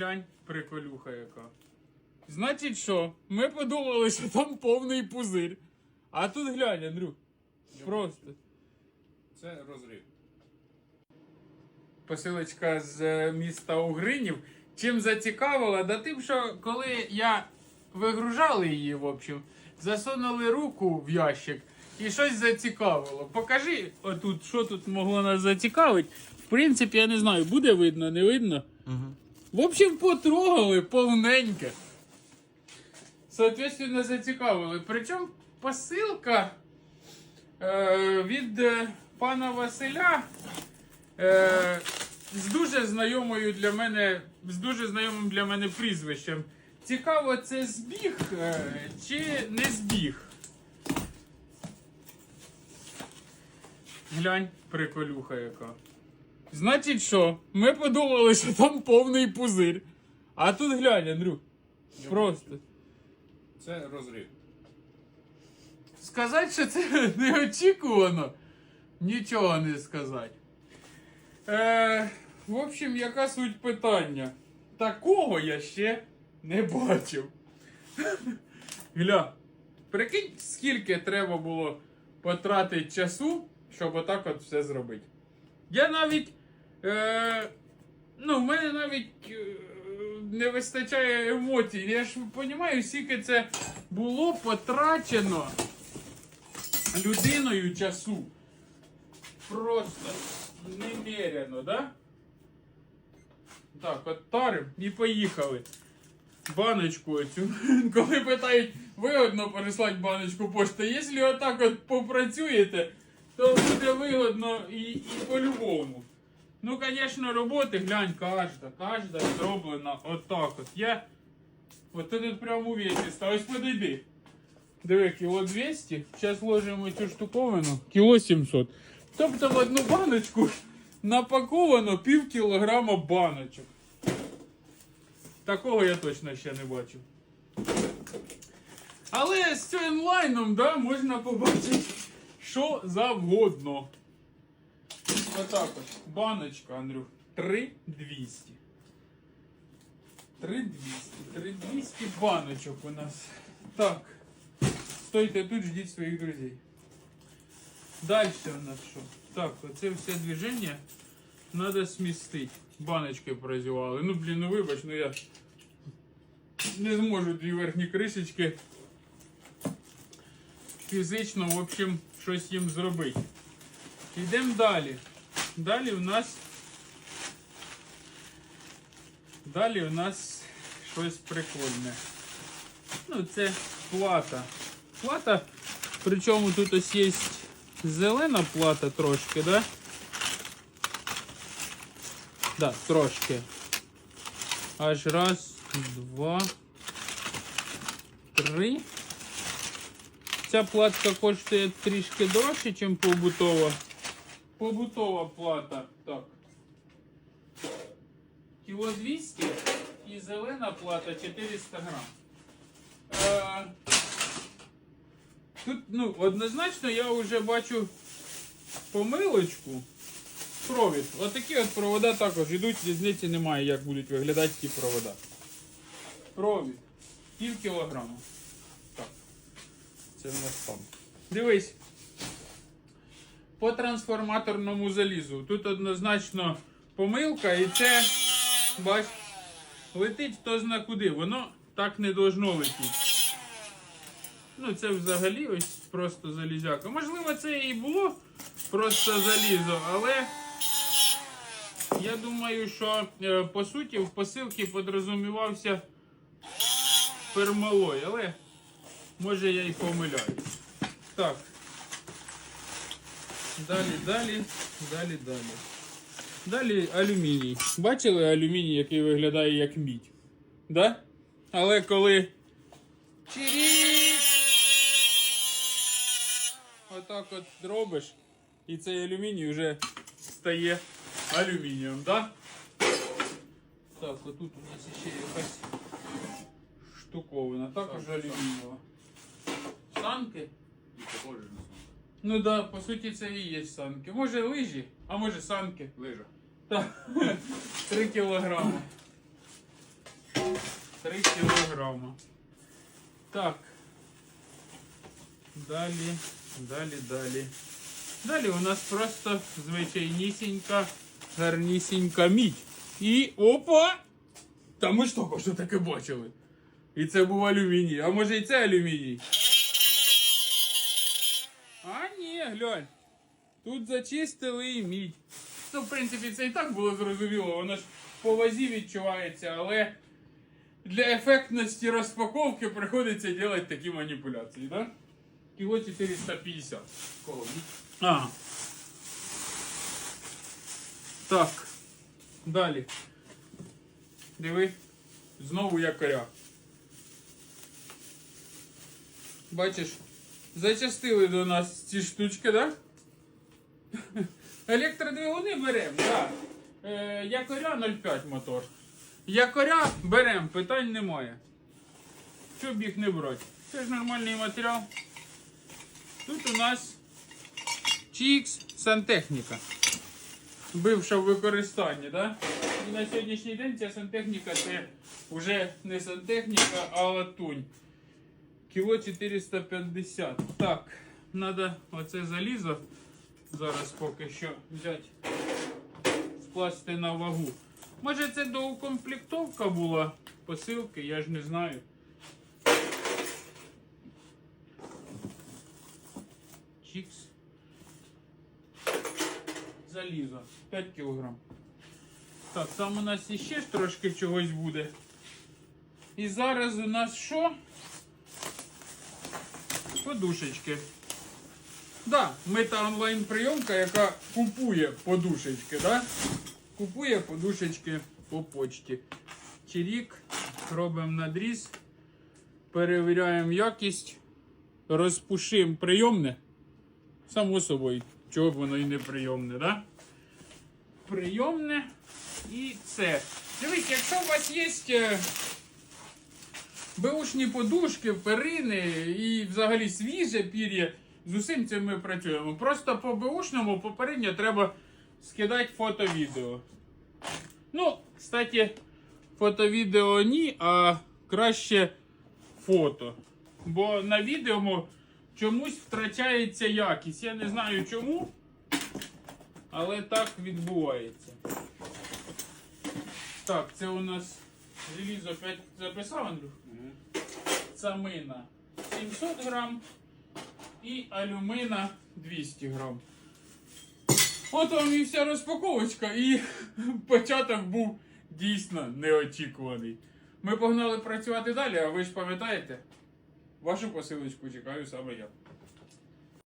Глянь, приколюха яка. Значить що? Ми подумали, що там повний пузир. А тут глянь, Андрюх. Просто. Це розрив. Посилочка з е, міста Угринів. Чим зацікавила? Да тим, що коли я вигружали її, в общем, засунули руку в ящик і щось зацікавило. Покажи отут, що тут могло нас зацікавити. В принципі, я не знаю, буде видно, не видно. Угу. В общем, потрогали повненьке. Соответственно, зацікавили. Причому посилка е, від е, пана Василя е, з дуже знайомою для мене, з дуже знайомим для мене прізвищем. Цікаво, це збіг е, чи не збіг? Глянь, приколюха яка. Значить що? Ми подумали, що там повний пузир. А тут глянь, Андрюх. Просто. Це розрив. Сказати, що це неочікувано, нічого не сказати. Е, в общем, яка суть питання? Такого я ще не бачив. Гля, прикинь, скільки треба було потратити часу, щоб отак от все зробити. Я навіть. Е, ну, в мене навіть е, не вистачає емоцій. Я ж розумію, скільки це було потрачено людиною часу. Просто немерено, да? Так, от тарим і поїхали. Баночку оцю. Коли питають, вигодно переслати баночку пошти. Якщо отак от попрацюєте, то буде вигодно і, і по-любому. Ну, звісно, роботи, глянь, кожна, кожна зроблена отак от. Я. От тут прямо увесисто. Ось подойди. Диви, кіло 200. Зараз вложимо цю штуковину. Кіло 700. Тобто в одну баночку напаковано пів кілограма баночок. Такого я точно ще не бачив. Але з цим лайном да, можна побачити що завгодно. Отак от. Баночка, Андрюх. 3200. 3200. 3200 баночок у нас. Так. Стойте тут, ждіть своїх друзей. Дальше у нас що? Так, оце все движення треба смістити. Баночки прозівали. Ну, блін, ну вибач, ну я не зможу дві верхні кришечки фізично, в общем, щось їм зробити. Йдемо далі. Далі у нас. Далі у нас щось прикольне. Ну, це плата. Плата, причому тут ось є зелена плата трошки, да? Да, трошки. Аж раз, два, три. Ця платка коштує трішки дорожче, ніж побутова. Побутова плата. Так. Кіло 200 і зелена плата 400 грам. Е, Тут, ну, однозначно я вже бачу помилочку. Провід. Отакі от провода також йдуть, різниці немає, як будуть виглядати ті провода. Провід. Пів кілограма. Так. Це в нас там. Дивись. По трансформаторному залізу. Тут однозначно помилка і це, бач, летить хто зна куди. Воно так не должно летіти. Ну, це взагалі ось просто залізяка. Можливо, це і було просто залізо, але я думаю, що е, по суті в посилці подрозумівався пермалой, але може я і помиляюсь. Так. Далі, далі, далі, далі. Далі алюміній. Бачили алюміній, який виглядає як мідь? Да? Але коли. Отак от робиш, і цей алюміній вже стає алюмінієм, да? Так, отут у нас ще якась штуковина, також Так, алюмінієва. Санки? І похоже на Ну да, по суті це і є санки. Може лижі, а може санки. Лижа. Так, 3 кілограми. 3 кілограма. Так. Далі, далі, далі. Далі у нас просто звичайнісінька, гарнісінька мідь. І опа! Та ми ж тільки що таке бачили. І це був алюміній. А може і це алюміній? глянь. Тут зачистили і мідь. Ну, в принципі, це і так було зрозуміло, воно ж по вазі відчувається, але для ефектності розпаковки приходиться робити такі маніпуляції, так? Да? Кіло 450. Кого? А. Так. Далі. Диви. Знову якоря. Бачиш, Зачастили до нас ці штучки, так? Електродвигуни беремо, так. Е, якоря 0,5 мотор. Якоря беремо, питань немає. Щоб їх не брати. Це ж нормальний матеріал. Тут у нас Чікс сантехніка. Бивша в використанні, да? І на сьогоднішній день ця сантехніка це вже не сантехніка, а латунь. Кіло 450. Так, треба оце залізо зараз поки що взяти, вкласти на вагу. Може це доукомплектовка була посилки, я ж не знаю. Чікс. Залізо. 5 кг. Так, там у нас іще ж трошки чогось буде. І зараз у нас що? Подушечки. Да, та онлайн прийомка, яка купує подушечки, да? Купує подушечки по почті. Чирік, робимо надріз, перевіряємо якість, розпушимо прийомне. Само собою, чого б воно і не прийомне, да? Прийомне і це. Дивіться, якщо у вас є е, беушні подушки, перини і взагалі свіже пір'я, з усім цим ми працюємо. Просто по беушному попередньо треба скидати фото-відео. Ну, кстати, фото-відео ні, а краще фото. Бо на відео чомусь втрачається якість. Я не знаю чому, але так відбувається. Так, це у нас желізо 5 записав, Андрюх? Цамина 700 грам і алюмина 200 грам. От вам і вся розпаковочка, і початок був дійсно неочікуваний. Ми погнали працювати далі, а ви ж пам'ятаєте? Вашу посилочку чекаю саме я.